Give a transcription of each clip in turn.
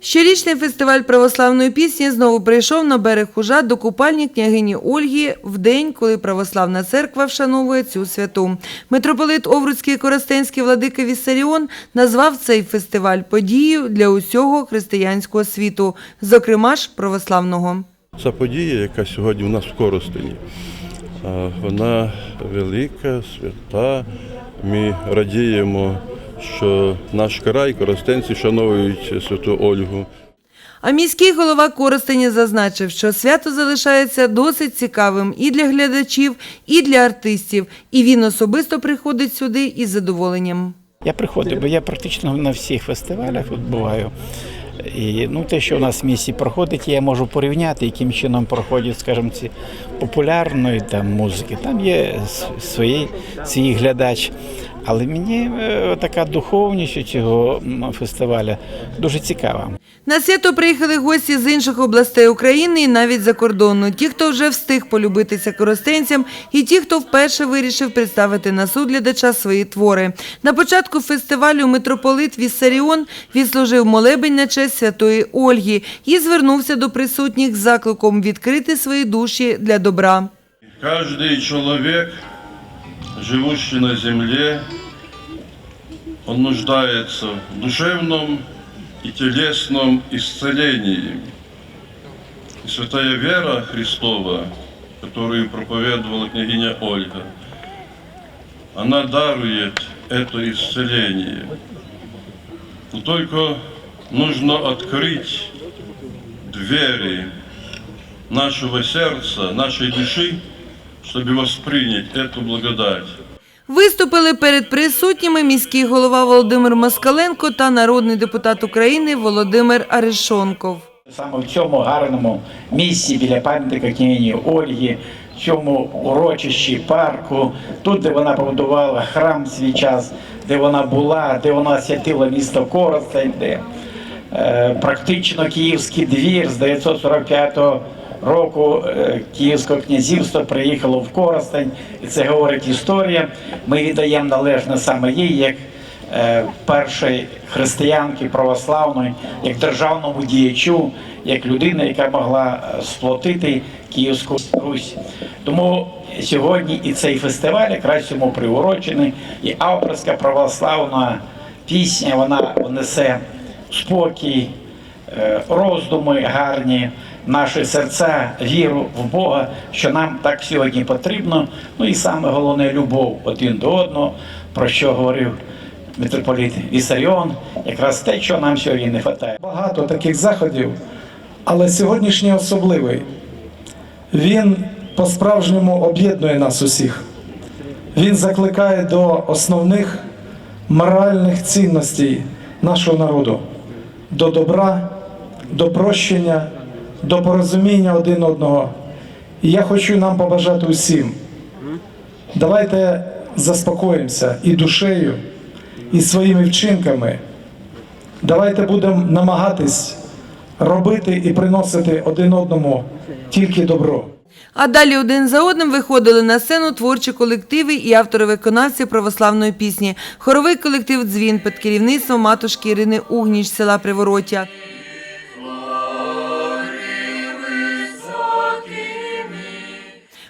Щорічний фестиваль православної пісні знову прийшов на берег Хужа до купальні княгині Ольги в день, коли православна церква вшановує цю святу. Митрополит Овруцький Коростенський владика Віссаріон назвав цей фестиваль подією для усього християнського світу, зокрема ж православного. Ця подія, яка сьогодні у нас в Коростені, вона велика, свята. Ми радіємо, що наш край, коростенці, шанують святу Ольгу. А міський голова Коростеня зазначив, що свято залишається досить цікавим і для глядачів, і для артистів, і він особисто приходить сюди із задоволенням. Я приходив, бо я практично на всіх фестивалях тут буваю. І ну, те, що у нас в місті проходить, я можу порівняти, яким чином проходять, скажімо, ці популярної там музики. Там є свій, свій глядач. Але мені е, така духовність цього фестивалю дуже цікава. На свято приїхали гості з інших областей України і навіть за кордону. Ті, хто вже встиг полюбитися коростенцям, і ті, хто вперше вирішив представити на суд глядача свої твори. На початку фестивалю митрополит Віссаріон відслужив молебень на честь святої Ольги і звернувся до присутніх з закликом відкрити свої душі для добра. Каждый человек, живущий на земле, он нуждается в душевном и телесном исцелении. И святая вера Христова, которую проповедовала княгиня Ольга, она дарует это исцеление. Но только нужно открыть двери нашего сердца, нашей души, чтобы воспринять эту благодать. Виступили перед присутніми міський голова Володимир Москаленко та народний депутат України Володимир Арешонков. Саме в цьому гарному місці біля пам'ятника княгині Ольги, в цьому урочищі парку, тут, де вона побудувала храм в свій час, де вона була, де вона святила місто Коростень, де е, практично Київський двір з 945 року е, Київського князівства приїхало в Коростень, і це говорить історія. Ми віддаємо належне саме їй як е, першої християнки православної, як державному діячу, як людина, яка могла е, сплотити Київську Русь. Тому сьогодні і цей фестиваль якраз цьому приурочений, і авторська православна пісня вона несе спокій, роздуми гарні, наші серця, віру в Бога, що нам так сьогодні потрібно. Ну і саме головне любов один до одного, про що говорив митрополит Вісаріон, якраз те, що нам сьогодні не вистачає. Багато таких заходів, але сьогоднішній особливий. Він по-справжньому об'єднує нас усіх. Він закликає до основних моральних цінностей нашого народу, до добра, до прощення, до порозуміння один одного. І я хочу нам побажати усім. Давайте заспокоїмося і душею, і своїми вчинками. Давайте будемо намагатись робити і приносити один одному тільки добро. А далі один за одним виходили на сцену творчі колективи і автори-виконавці православної пісні. Хоровий колектив Дзвін під керівництвом матушки Ірини Угніч села Привороття.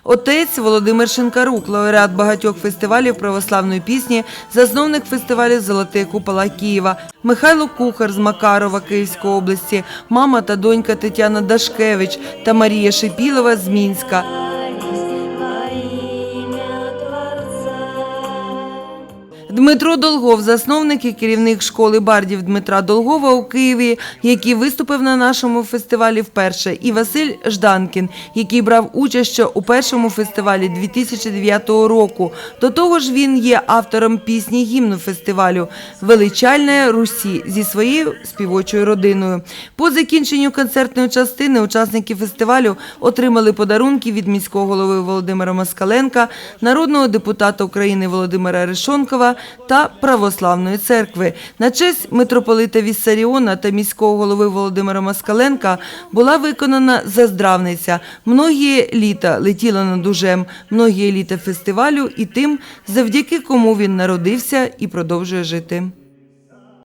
Отець Володимир Шинкарук, лауреат багатьох фестивалів православної пісні, засновник фестивалів Золотий купола Києва, Михайло Кухар з Макарова Київської області, мама та донька Тетяна Дашкевич та Марія Шипілова з Мінська. Дмитро Долгов, засновник і керівник школи бардів Дмитра Долгова у Києві, який виступив на нашому фестивалі вперше, і Василь Жданкін, який брав участь ще у першому фестивалі 2009 року. До того ж, він є автором пісні гімну фестивалю Величальне Русі зі своєю співочою родиною. По закінченню концертної частини учасники фестивалю отримали подарунки від міського голови Володимира Москаленка, народного депутата України Володимира Решонкова та Православної церкви. На честь митрополита Віссаріона та міського голови Володимира Москаленка була виконана заздравниця. Многі літа летіла над дужем, многі літа фестивалю і тим, завдяки кому він народився і продовжує жити.